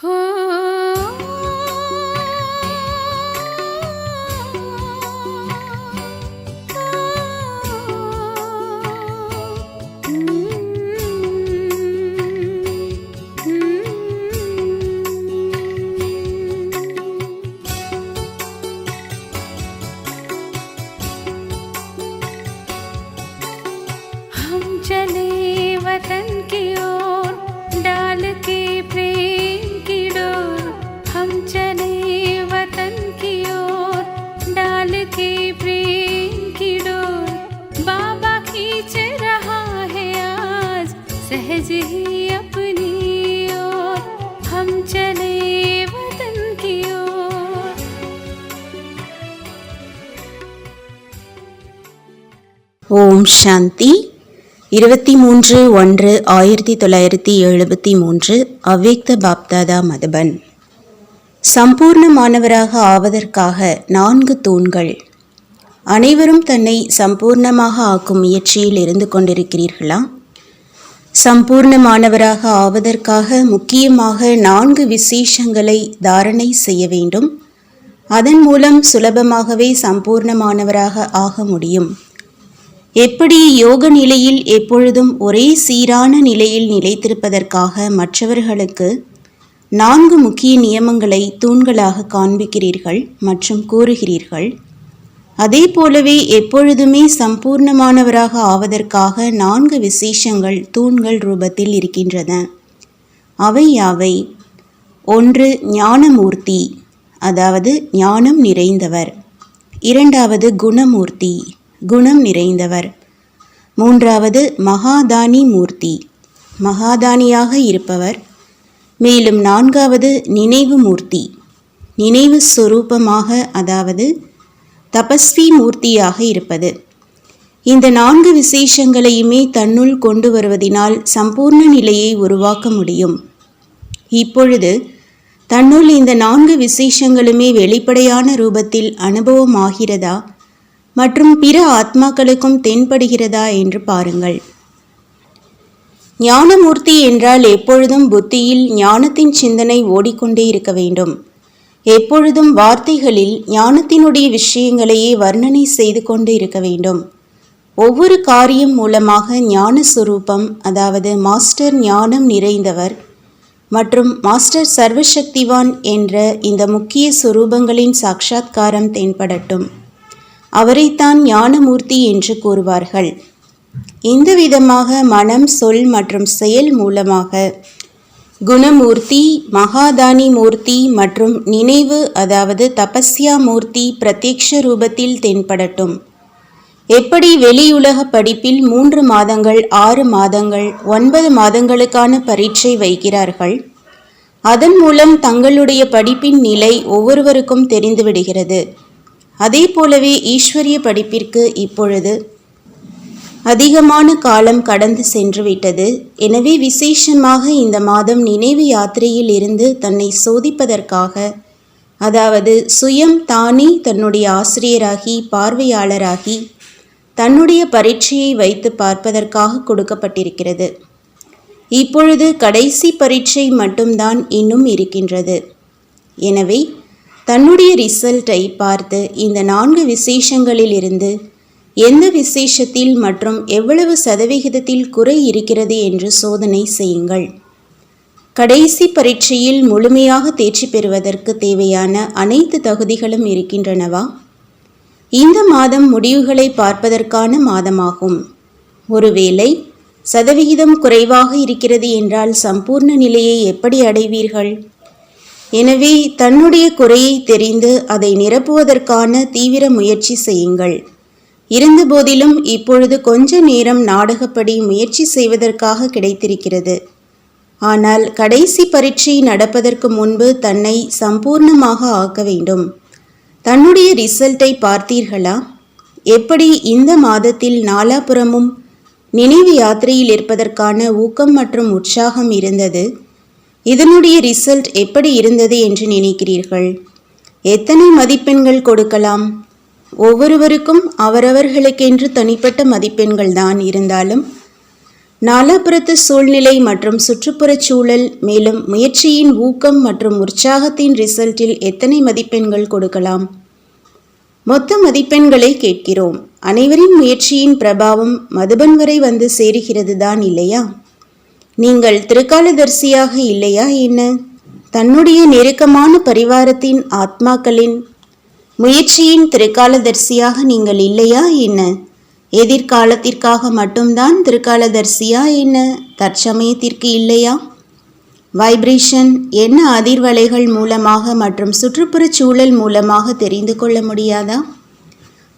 Huh? சாந்தி இருபத்தி மூன்று ஒன்று ஆயிரத்தி தொள்ளாயிரத்தி எழுபத்தி மூன்று அவ்யக்த பாப்தாதா மதுபன். சம்பூர்ணமானவராக ஆவதற்காக நான்கு தூண்கள். அனைவரும் தன்னை சம்பூர்ணமாக ஆக்கும் முயற்சியில் இருந்து கொண்டிருக்கிறீர்களா? சம்பூர்ணமானவராக ஆவதற்காக முக்கியமாக நான்கு விசேஷங்களை தாரணை செய்ய வேண்டும். அதன் மூலம் சுலபமாகவே சம்பூர்ணமானவராக ஆக முடியும். எப்படி யோக நிலையில் எப்பொழுதும் ஒரே சீரான நிலையில் நிலைத்திருப்பதற்காக மற்றவர்களுக்கு நான்கு முக்கிய நியமங்களை தூண்களாக காண்பிக்கிறீர்கள் மற்றும் கூறுகிறீர்கள். அதே போலவே எப்பொழுதுமே சம்பூர்ணமானவராக ஆவதற்காக நான்கு விசேஷங்கள் தூண்கள் ரூபத்தில் இருக்கின்றன. அவை யாவை? ஒன்று ஞானமூர்த்தி அதாவது ஞானம் நிறைந்தவர். இரண்டாவது குணமூர்த்தி. குணம் நிறைந்தவர். மூன்றாவது மகாதானி மூர்த்தி மகாதானியாக இருப்பவர். மேலும் நான்காவது நினைவு மூர்த்தி நினைவு சொரூபமாக அதாவது தபஸ்வி மூர்த்தியாக இருப்பது. இந்த நான்கு விசேஷங்களையுமே தன்னுள் கொண்டு வருவதினால் சம்பூர்ண நிலையை உருவாக்க முடியும். இப்பொழுது தன்னுள் இந்த நான்கு விசேஷங்களுமே வெளிப்படையான ரூபத்தில் அனுபவமாகிறதா? மற்றும் பிற ஆத்மாக்களுக்கும் தென்படுகிறதா என்று பாருங்கள். ஞானமூர்த்தி என்றால் எப்பொழுதும் புத்தியில் ஞானத்தின் சிந்தனை ஓடிக்கொண்டே இருக்க வேண்டும். எப்பொழுதும் வார்த்தைகளில் ஞானத்தினுடைய விஷயங்களையே வர்ணனை செய்து கொண்டு இருக்க வேண்டும். ஒவ்வொரு காரியம் மூலமாக ஞான சுரூபம் அதாவது மாஸ்டர் ஞானம் நிறைந்தவர் மற்றும் மாஸ்டர் சர்வசக்திவான் என்ற இந்த முக்கிய சுரூபங்களின் சாட்சாத்காரம் தென்படட்டும். அவரைத்தான் ஞானமூர்த்தி என்று கூறுவார்கள். இந்த விதமாக மனம் சொல் மற்றும் செயல் மூலமாக குணமூர்த்தி மகாதானி மூர்த்தி மற்றும் நினைவு அதாவது தபஸ்யா மூர்த்தி பிரத்யக்ஷ ரூபத்தில் தென்படட்டும். எப்படி வெளியுலக படிப்பில் மூன்று மாதங்கள் ஆறு மாதங்கள் ஒன்பது மாதங்களுக்கான பரீட்சை வைக்கிறார்கள் அதன் மூலம் தங்களுடைய படிப்பின் நிலை ஒவ்வொருவருக்கும் தெரிந்துவிடுகிறது. அதே போலவே ஈஸ்வரிய படிப்பிற்கு இப்பொழுது அதிகமான காலம் கடந்து சென்றுவிட்டது எனவே விசேஷமாக இந்த மாதம் நினைவு யாத்திரையில் இருந்து தன்னை சோதிப்பதற்காக அதாவது சுயம் தானே தன்னுடைய ஆசிரியராகி பார்வையாளராகி தன்னுடைய பரீட்சையை வைத்து பார்ப்பதற்காக கொடுக்கப்பட்டிருக்கிறது. இப்பொழுது கடைசி பரீட்சை மட்டும்தான் இன்னும் இருக்கின்றது. எனவே தன்னுடைய ரிசல்ட்டை பார்த்து இந்த நான்கு விசேஷங்களிலிருந்து எந்த விசேஷத்தில் மற்றும் எவ்வளவு சதவிகிதத்தில் குறை இருக்கிறது என்று சோதனை செய்யுங்கள். கடைசி பரீட்சையில் முழுமையாக தேர்ச்சி பெறுவதற்கு தேவையான அனைத்து தகுதிகளும் இருக்கின்றனவா? இந்த மாதம் முடிவுகளை பார்ப்பதற்கான மாதமாகும். ஒருவேளை சதவிகிதம் குறைவாக இருக்கிறது என்றால் சம்பூர்ண நிலையை எப்படி அடைவீர்கள்? எனவே தன்னுடைய குறையை தெரிந்து அதை நிரப்புவதற்கான தீவிர முயற்சி செய்யுங்கள். இருந்தபோதிலும் இப்பொழுது கொஞ்ச நேரம் நாடகப்படி முயற்சி செய்வதற்காக கிடைத்திருக்கிறது. ஆனால் கடைசி பரீட்சை நடப்பதற்கு முன்பு தன்னை சம்பூர்ணமாக ஆக்க வேண்டும். தன்னுடைய ரிசல்ட்டை பார்த்தீர்களா? எப்படி இந்த மாதத்தில் நாலாபுறமும் நினைவு யாத்திரையில் இருப்பதற்கான ஊக்கம் மற்றும் உற்சாகம் இருந்தது? இதனுடைய ரிசல்ட் எப்படி இருந்தது என்று நினைக்கிறீர்கள்? எத்தனை மதிப்பெண்கள் கொடுக்கலாம்? ஒவ்வொருவருக்கும் அவரவர்களுக்கென்று தனிப்பட்ட மதிப்பெண்கள் தான் இருந்தாலும் நாலாபுரத்து சூழ்நிலை மற்றும் சுற்றுப்புறச் சூழல் மேலும் முயற்சியின் ஊக்கம் மற்றும் உற்சாகத்தின் ரிசல்ட்டில் எத்தனை மதிப்பெண்கள் கொடுக்கலாம்? மொத்த மதிப்பெண்களை கேட்கிறோம். அனைவரின் முயற்சியின் பிரபாவம் மதுபன் வரை வந்து சேருகிறது தான் இல்லையா? நீங்கள் திருக்காலதர்சியாக இல்லையா என்ன? தன்னுடைய நெருக்கமான பரிவாரத்தின் ஆத்மாக்களின் முயற்சியின் திருக்காலதர்சியாக நீங்கள் இல்லையா என்ன? எதிர்காலத்திற்காக மட்டும்தான் திருக்காலதர்சியா என்ன? தற்சமயத்திற்கு இல்லையா? வைப்ரேஷன் என்ன அதிர்வலைகள் மூலமாக மற்றும் சுற்றுப்புறச் சூழல் மூலமாக தெரிந்து கொள்ள முடியாதா?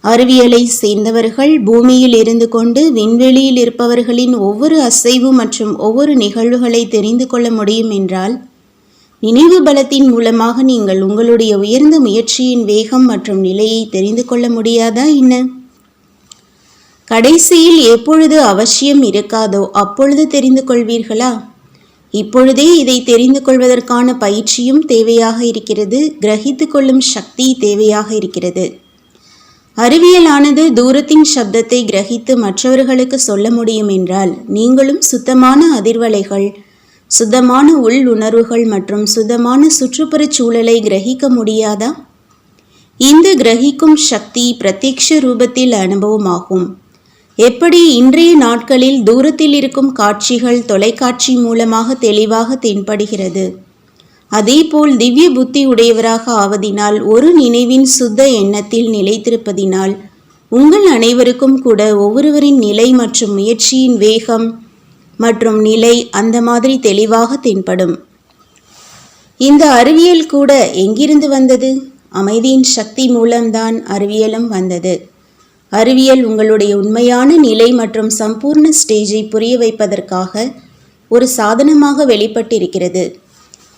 அறிவியலை சேர்ந்தவர்கள் பூமியில் இருந்து கொண்டு விண்வெளியில் இருப்பவர்களின் ஒவ்வொரு அசைவு மற்றும் ஒவ்வொரு நிகழ்வுகளை தெரிந்து கொள்ள முடியும் என்றால் நினைவு பலத்தின் மூலமாக நீங்கள் உங்களுடைய உயர்ந்த முயற்சியின் வேகம் மற்றும் நிலையை தெரிந்து கொள்ள முடியாதா என்ன? கடைசியில் எப்பொழுது அவசியம் இருக்காதோ அப்பொழுது தெரிந்து கொள்வீர்களா? இப்பொழுதே இதை தெரிந்து கொள்வதற்கான பயிற்சியும் தேவையாக இருக்கிறது கிரகித்து கொள்ளும் சக்தி தேவையாக இருக்கிறது. அறிவியலானது தூரத்தின் சப்தத்தை கிரகித்து மற்றவர்களுக்கு சொல்ல முடியும் என்றால் நீங்களும் சுத்தமான அதிர்வலைகள் சுத்தமான உள் உணர்வுகள் மற்றும் சுத்தமான சுற்றுப்புறச் சூழலை கிரகிக்க முடியாதா? இந்த கிரகிக்கும் சக்தி பிரத்யக்ஷ ரூபத்தில் அனுபவமாகும். எப்படி இன்றைய நாட்களில் தூரத்தில் இருக்கும் காட்சிகள் தொலைக்காட்சி மூலமாக தெளிவாக தென்படுகிறது? அதேபோல் திவ்ய புத்தி உடையவராக ஆவதினால் ஒரு நினைவின் சுத்த எண்ணத்தில் நிலைத்திருப்பதினால் உங்கள் அனைவருக்கும் கூட ஒவ்வொருவரின் நிலை மற்றும் முயற்சியின் வேகம் மற்றும் நிலை அந்த மாதிரி தெளிவாக தென்படும். இந்த அறிவியல் கூட எங்கிருந்து வந்தது? அமைதியின் சக்தி மூலம்தான் அறிவியலும் வந்தது. அறிவியல் உங்களுடைய உண்மையான நிலை மற்றும் சம்பூர்ண ஸ்டேஜை புரிய வைப்பதற்காக ஒரு சாதனமாக வெளிப்பட்டிருக்கிறது.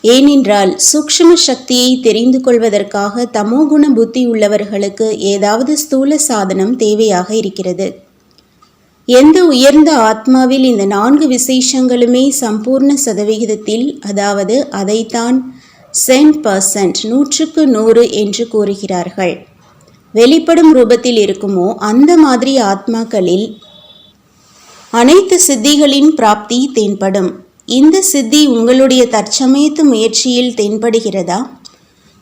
ஏனென்றால் சூக்ஷ்ம சக்தியை தெரிந்து கொள்வதற்காக தமோகுண புத்தி உள்ளவர்களுக்கு ஏதாவது ஸ்தூல சாதனம் தேவையாக இருக்கிறது. எந்த உயர்ந்த ஆத்மாவில் இந்த நான்கு விசேஷங்களுமே சம்பூர்ண சதவிகிதத்தில் அதாவது அதைத்தான் சென்ட் பர்சன்ட் நூற்றுக்கு நூறு என்று கூறுகிறார்கள். வெளிப்படும் ரூபத்தில் இருக்குமோ அந்த மாதிரி ஆத்மாக்களில் அனைத்து சித்திகளின் பிராப்தி தென்படும். இந்த சித்தி உங்களுடைய தற்சமயத்து முயற்சியில் தென்படுகிறதா?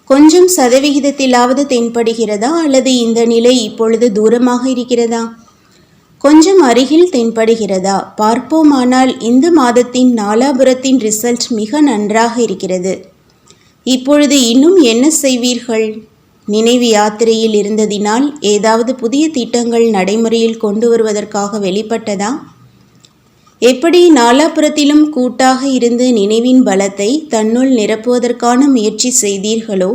கொஞ்சம் சதவிகிதத்திலாவது தென்படுகிறதா அல்லது இந்த நிலை இப்பொழுது தூரமாக இருக்கிறதா? கொஞ்சம் அருகில் தென்படுகிறதா? பார்ப்போமானால் இந்த மாதத்தின் நாலாபுரத்தின் ரிசல்ட் மிக நன்றாக இருக்கிறது. இப்பொழுது இன்னும் என்ன செய்வீர்கள்? நினைவு யாத்திரையில் இருந்ததினால் ஏதாவது புதிய திட்டங்கள் நடைமுறையில் கொண்டு வருவதற்காக வெளிப்பட்டதா? எப்படி நாலாபுரத்திலும் கூட்டாக இருந்து நினைவின் பலத்தை தன்னுள் நிரப்புவதற்கான முயற்சி செய்தீர்களோ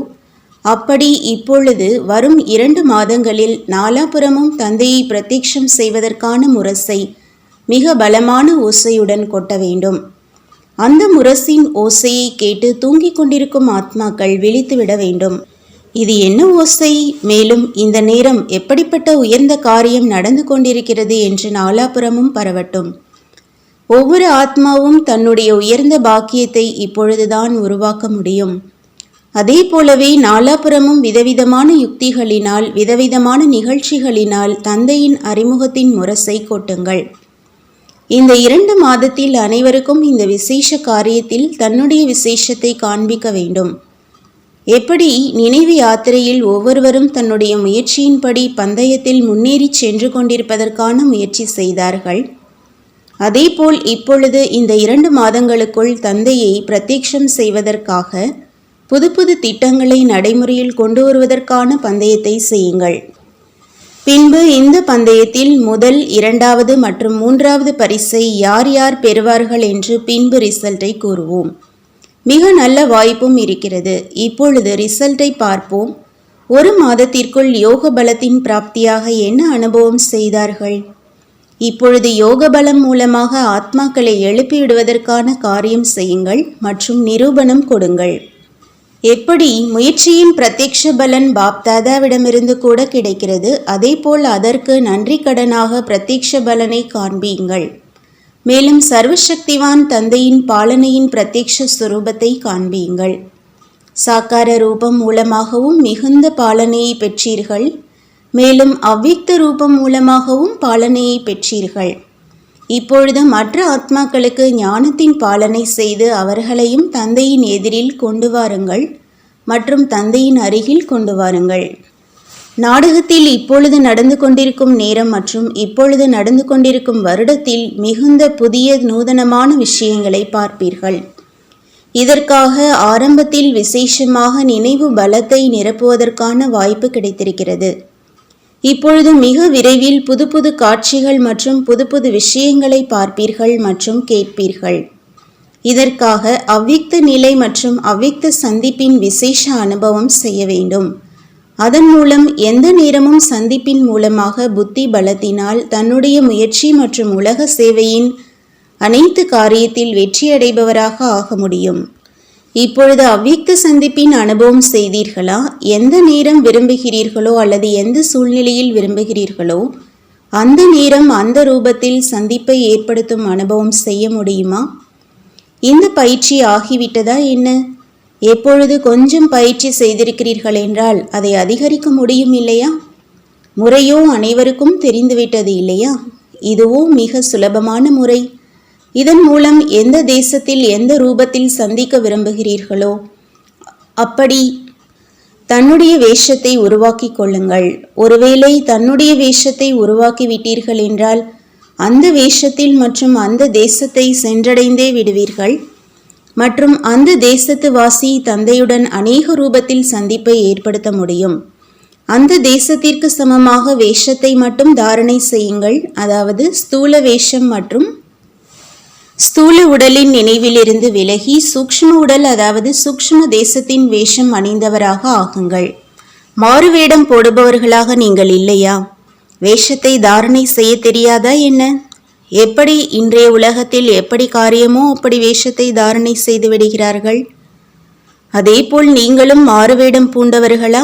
அப்படி இப்பொழுது வரும் இரண்டு மாதங்களில் நாலாபுரமும் தந்தையை பிரத்யட்சம் செய்வதற்கான முரசை மிக பலமான ஓசையுடன் கொட்ட வேண்டும். அந்த முரசின் ஓசையை கேட்டு தூங்கிக் கொண்டிருக்கும் ஆத்மாக்கள் விழித்துவிட வேண்டும். இது என்ன ஓசை? மேலும் இந்த நேரம் எப்படிப்பட்ட உயர்ந்த காரியம் நடந்து கொண்டிருக்கிறது என்று நாலாபுரமும் பரவட்டும். ஒவ்வொரு ஆத்மாவும் தன்னுடைய உயர்ந்த பாக்கியத்தை இப்பொழுதுதான் உருவாக்க முடியும். அதே போலவே நாலாபுரமும் விதவிதமான யுக்திகளினால் விதவிதமான நிகழ்ச்சிகளினால் தந்தையின் அறிமுகத்தின் முரசை கொட்டுங்கள். இந்த இரண்டு மாதத்தில் அனைவருக்கும் இந்த விசேஷ காரியத்தில் தன்னுடைய விசேஷத்தை காண்பிக்க வேண்டும். எப்படி நினைவு யாத்திரையில் ஒவ்வொருவரும் தன்னுடைய முயற்சியின்படி பந்தயத்தில் முன்னேறி சென்று கொண்டிருப்பதற்கான முயற்சி செய்தார்கள்? அதேபோல் இப்பொழுது இந்த இரண்டு மாதங்களுக்குள் தந்தையை பிரத்யக்ஷம் செய்வதற்காக புது புது திட்டங்களை நடைமுறையில் கொண்டு வருவதற்கான பந்தயத்தை செய்யுங்கள். பின்பு இந்த பந்தயத்தில் முதல் இரண்டாவது மற்றும் மூன்றாவது பரிசை யார் யார் பெறுவார்கள் என்று பின்பு ரிசல்ட்டை கூறுவோம். மிக நல்ல வாய்ப்பும் இருக்கிறது. இப்பொழுது ரிசல்ட்டை பார்ப்போம். ஒரு மாதத்திற்குள் யோக பலத்தின் பிராப்தியாக என்ன அனுபவம் செய்தார்கள்? இப்பொழுது யோக பலம் மூலமாக ஆத்மாக்களை எழுப்பிவிடுவதற்கான காரியம் செய்யுங்கள் மற்றும் நிரூபணம் கொடுங்கள். எப்படி? முயற்சியின் பிரத்யக்ஷ பலன் பாப்தாதாவிடமிருந்து கூட கிடைக்கிறது. அதேபோல் அதற்கு நன்றி கடனாக பிரத்யக்ஷ பலனை காண்பியுங்கள் மேலும் சர்வசக்திவான் தந்தையின் பாலனையின் பிரத்யக்ஷ சுரூபத்தை காண்பியுங்கள் சாக்கார ரூபம் மூலமாகவும் மிகுந்த பாலனையை பெற்றீர்கள். மேலும் அவ்வியக்த ரூபம் மூலமாகவும் பாலனையை பெற்றீர்கள். இப்பொழுது மற்ற ஆத்மாக்களுக்கு ஞானத்தின் பாலனை செய்து அவர்களையும் தந்தையின் எதிரில் கொண்டு வாருங்கள் மற்றும் தந்தையின் அருகில் கொண்டு வாருங்கள். நாடகத்தில் இப்பொழுது நடந்து கொண்டிருக்கும் நேரம் மற்றும் இப்பொழுது நடந்து கொண்டிருக்கும் வருடத்தில் மிகுந்த புதிய நூதனமான விஷயங்களை பார்ப்பீர்கள். இதற்காக ஆரம்பத்தில் விசேஷமாக நினைவு பலத்தை நிரப்புவதற்கான வாய்ப்பு கிடைத்திருக்கிறது. இப்பொழுது மிக விரைவில் புது புது காட்சிகள் மற்றும் புது புது விஷயங்களை பார்ப்பீர்கள் மற்றும் கேட்பீர்கள். இதற்காக அவ்விக்த நிலை மற்றும் அவ்விக்த சந்திப்பின் விசேஷ அனுபவம் செய்ய வேண்டும். அதன் மூலம் எந்த நேரமும் சந்திப்பின் மூலமாக புத்தி பலத்தினால் தன்னுடைய முயற்சி மற்றும் உலக சேவையின் அனைத்து காரியத்தில் வெற்றியடைபவராக ஆக முடியும். இப்பொழுது அவ்வீக்க சந்திப்பின் அனுபவம் செய்தீர்களா? எந்த நேரம் விரும்புகிறீர்களோ அல்லது எந்த சூழ்நிலையில் விரும்புகிறீர்களோ அந்த நேரம் அந்த ரூபத்தில் சந்திப்பை ஏற்படுத்தும் அனுபவம் செய்ய முடியுமா? இந்த பயிற்சி ஆகிவிட்டதா என்ன? எப்பொழுது கொஞ்சம் பயிற்சி செய்திருக்கிறீர்கள் என்றால் அதை அதிகரிக்க முடியும் இல்லையா? முறையோ அனைவருக்கும் தெரிந்துவிட்டது இல்லையா? இதுவோ மிக சுலபமான முறை. இதன் மூலம் எந்த தேசத்தில் எந்த ரூபத்தில் சந்திக்க விரும்புகிறீர்களோ அப்படி தன்னுடைய வேஷத்தை உருவாக்கி கொள்ளுங்கள். ஒருவேளை தன்னுடைய வேஷத்தை உருவாக்கி விட்டீர்கள் என்றால் அந்த வேஷத்தில் மற்றும் அந்த தேசத்தை சென்றடைந்தே விடுவீர்கள். மற்றும் அந்த தேசத்து வாசி தந்தையுடன் அநேக ரூபத்தில் சந்திப்பை ஏற்படுத்த முடியும். அந்த தேசத்திற்கு சமமாக வேஷத்தை மட்டும் தாரணை செய்யுங்கள். அதாவது ஸ்தூல வேஷம் மற்றும் ஸ்தூல உடலின் நினைவிலிருந்து விலகி சூக்ஷ்ம உடல் அதாவது சூக்ஷ்ம தேசத்தின் வேஷம் அணிந்தவராக ஆகுங்கள். மாறுவேடம் போடுபவர்களாக நீங்கள் இல்லையா? வேஷத்தை தாரணை செய்ய தெரியாதா என்ன? எப்படி இன்றைய உலகத்தில் எப்படி காரியமோ அப்படி வேஷத்தை தாரணை செய்து விடுகிறார்கள்? அதேபோல் நீங்களும் மாறுவேடம் பூண்டவர்களா?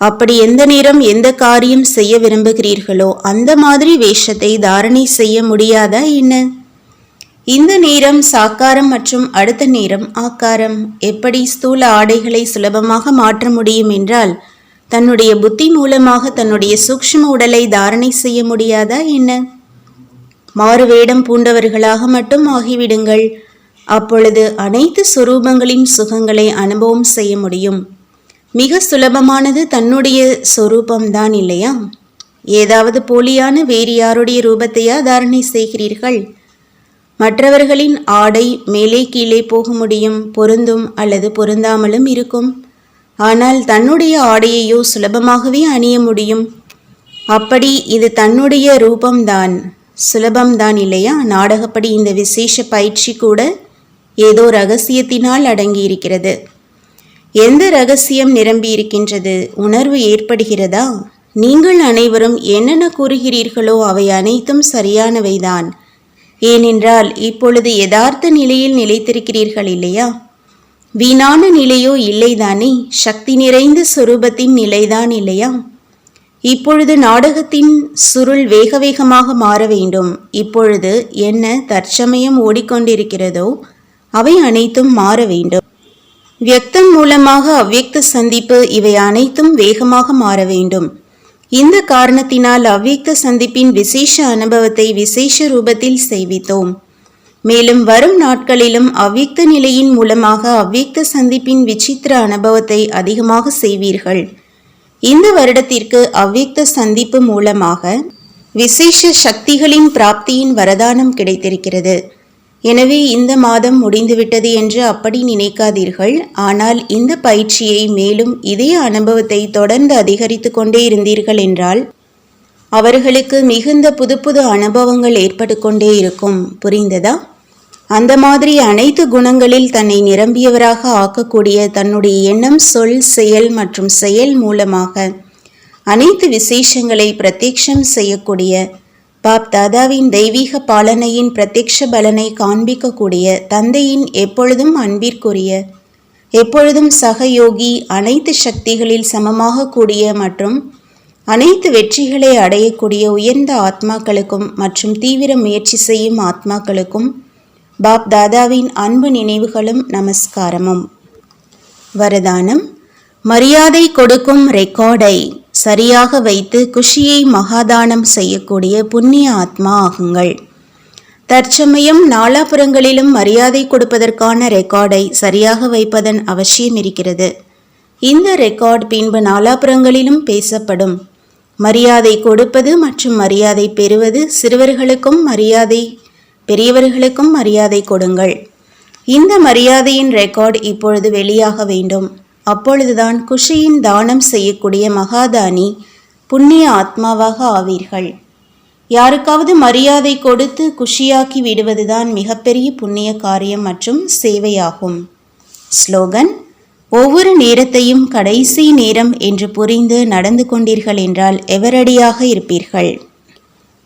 அப்படி எந்த நேரம் எந்த காரியம் செய்ய விரும்புகிறீர்களோ அந்த மாதிரி வேஷத்தை தாரணை செய்ய முடியாதா என்ன? இந்த நேரம் சாக்காரம் மற்றும் அடுத்த நேரம் ஆக்காரம். எப்படி ஸ்தூல ஆடைகளை சுலபமாக மாற்ற முடியும் என்றால் தன்னுடைய புத்தி மூலமாக தன்னுடைய சூக்ஷ்ம உடலை தாரணை செய்ய முடியாதா என்ன? மாறுவேடம் பூண்டவர்களாக மட்டும் ஆகிவிடுங்கள். அப்பொழுது அனைத்து சொரூபங்களின் சுகங்களை அனுபவம் செய்ய முடியும். மிக சுலபமானது தன்னுடைய சொரூபம்தான் இல்லையா? ஏதாவது போலியான வேறு யாருடைய ரூபத்தையா தாரணை செய்கிறீர்கள்? மற்றவர்களின் ஆடை மேலே கீழே போக முடியும் பொருந்தும் அல்லது பொருந்தாமலும் இருக்கும். ஆனால் தன்னுடைய ஆடையையோ சுலபமாகவே அணிய முடியும். அப்படி இது தன்னுடைய ரூபம்தான். சுலபம்தான் இல்லையா? நாடகப்படி இந்த விசேஷ பயிற்சி கூட ஏதோ ரகசியத்தினால் அடங்கியிருக்கிறது. எந்த ரகசியம் நிரம்பி இருக்கின்றது உணர்வு ஏற்படுகிறதா? நீங்கள் அனைவரும் என்னென்ன கூறுகிறீர்களோ அவை அனைத்தும் சரியானவைதான். ஏனென்றால் இப்பொழுது யதார்த்த நிலையில் நிலைத்திருக்கிறீர்கள் இல்லையா? வீணான நிலையோ இல்லைதானே? சக்தி நிறைந்த சொரூபத்தின் நிலைதான் இல்லையா? இப்பொழுது நாடகத்தின் சுருள் வேக வேகமாக மாற வேண்டும். இப்பொழுது என்ன தற்சமயம் ஓடிக்கொண்டிருக்கிறதோ அவை அனைத்தும் மாற வேண்டும். வியக்தம் மூலமாக அவ்வியக்த சந்திப்பு இவை அனைத்தும் வேகமாக மாற வேண்டும். இந்த காரணத்தினால் அவ்வியக்த சந்திப்பின் விசேஷ அனுபவத்தை விசேஷ ரூபத்தில் செய்வித்தோம். மேலும் வரும் நாட்களிலும் அவ்வியக்த நிலையின் மூலமாக அவ்வியக்த சந்திப்பின் விசித்திர அனுபவத்தை அதிகமாக செய்வீர்கள். இந்த வருடத்திற்கு அவ்வியக்த சந்திப்பு மூலமாக விசேஷ சக்திகளின் பிராப்தியின் வரதானம் கிடைத்திருக்கிறது. எனவே இந்த மாதம் முடிந்துவிட்டது என்று அப்படி நினைக்காதீர்கள். ஆனால் இந்த பயிற்சியை மேலும் இதே அனுபவத்தை தொடர்ந்து அதிகரித்து கொண்டே இருந்தீர்கள் என்றால் அவர்களுக்கு மிகுந்த புது புது அனுபவங்கள் ஏற்பட்டு கொண்டே இருக்கும். புரிந்ததா? அந்த மாதிரி அனைத்து குணங்களில் தன்னை நிரம்பியவராக ஆக்கக்கூடிய தன்னுடைய எண்ணம் சொல் செயல் மற்றும் செயல் மூலமாக அனைத்து விசேஷங்களை பிரத்யக்ஷம் செய்யக்கூடிய பாப் தாதாவின் தெய்வீக பாலனையின் பிரத்யக்ஷ பலனை காண்பிக்கக்கூடிய தந்தையின் எப்பொழுதும் அன்பிற்குரிய எப்பொழுதும் சகயோகி அனைத்து சக்திகளில் சமமாக கூடிய மற்றும் அனைத்து வெற்றிகளை அடையக்கூடிய உயர்ந்த ஆத்மாக்களுக்கும் மற்றும் தீவிர முயற்சி செய்யும் ஆத்மாக்களுக்கும் பாப் தாதாவின் அன்பு நினைவுகளும் நமஸ்காரமும். வரதானம் மரியாதை கொடுக்கும் ரெக்கார்டை சரியாக வைத்து குஷியை மகாதானம் செய்யக்கூடிய புண்ணிய ஆத்மா ஆகுங்கள். தற்சமயம் நாலாபுறங்களிலும் மரியாதை கொடுப்பதற்கான ரெக்கார்டை சரியாக வைப்பதன் அவசியம் இருக்கிறது இந்த ரெக்கார்ட் பின்பு நாலாபுறங்களிலும் பேசப்படும். மரியாதை கொடுப்பது மற்றும் மரியாதை பெறுவது சிறுவர்களுக்கும் மரியாதை பெரியவர்களுக்கும் மரியாதை கொடுங்கள். இந்த மரியாதையின் ரெக்கார்ட் இப்பொழுது வெளியாக வேண்டும். அப்பொழுதுதான் குஷியின் தானம் செய்யக்கூடிய மகாதானி புண்ணிய ஆத்மாவாக ஆவீர்கள் யாருக்காவது மரியாதை கொடுத்து குஷியாக்கி விடுவதுதான் மிகப்பெரிய புண்ணிய காரியம் மற்றும் சேவையாகும் ஸ்லோகன் ஒவ்வொரு நேரத்தையும் கடைசி நேரம் என்று புரிந்து நடந்து கொண்டீர்கள் என்றால் எவரடியாக இருப்பீர்கள்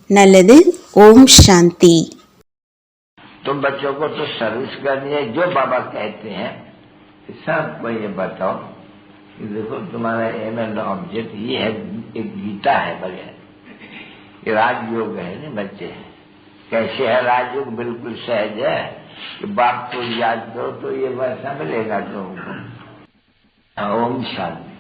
நல்லது ஓம் சாந்தி तो बच्चों को तो सर्विस करनी है जो बाबा कहते हैं कि मैं ये बताओ। कि देखो, तुम्हारा एम एंड ऑब्जेक्ट ये है, एक गीता है बगैर ये राजयोग है ना, बच्चे हैं। कैसे है राजयोग? बिल्कुल सहज है। कि बाप को याद करो तो ये वैसा मिलेगा तुमको ओम शांति।